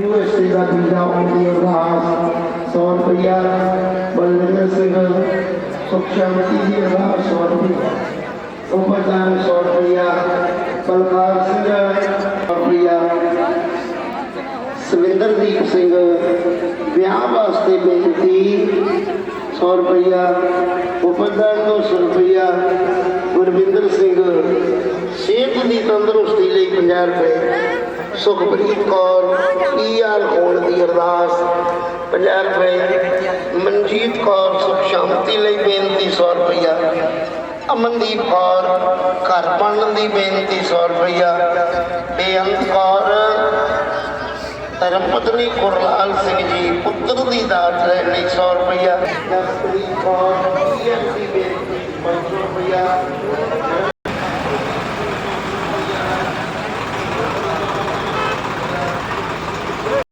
USA ਦਾ visa ਆਉਂਦੀ ਅਰਦਾਸ 100 ਰੁਪਇਆ ਬਲਵਿੰਦਰ ਸਿੰਘ ਸੁਖਸ਼ਾਮਤੀ ਦੀ ਅਰਦਾਸ 100 ਰੁਪਇਆ ਉਪਦਾਨ 100 ਰੁਪਇਆ ਬਲਕਾਰ ਸਿੰਘ 100 ਸਵਿੰਦਰਦੀਪ ਸਿੰਘ ਵਿਆਹ ਵਾਸਤੇ ਬੇਨਤੀ। 100 ਰੁਪਇਆ ਉਪਦਾਨ 200 ਰੁਪਇਆ ਗੁਰਵਿੰਦਰ ਸਿੰਘ। ਸਿਹਤ ਦੀ ਤੰਦਰੁਸਤੀ ਲਈ 50 ਰੁਪਏ। ਸੁਖਪ੍ਰੀਤ ਕੌਰ ਪੀਆਰ ਹੋਣ ਦੀ ਅਰਦਾਸ। 50 ਰੁਪਏ। ਮਨਜੀਤ ਕੌਰ, ਸੁਖ ਸ਼ਾਂਤੀ ਲਈ ਬੇਨਤੀ 100 ਰੁਪਇਆ ਅਮਨਦੀਪ ਕੌਰ, ਘਰ ਬਣਨ ਦੀ ਬੇਨਤੀ 100 ਰੁਪਇਆ ਬੇਅੰਤ ਕੌਰ ਧਰਮ ਪਤਨੀ ਗੁਰਲਾਲ ਸਿੰਘ ਜੀ, ਪੁੱਤਰ ਦੀ ਦਾਤ ਲੈਣ ਲਈ 100 ਰੁਪਇਆ ਜਸਪ੍ਰੀਤ ਕੌਰ ਬੇਨਤੀ 500 ਰੁਪਇਆ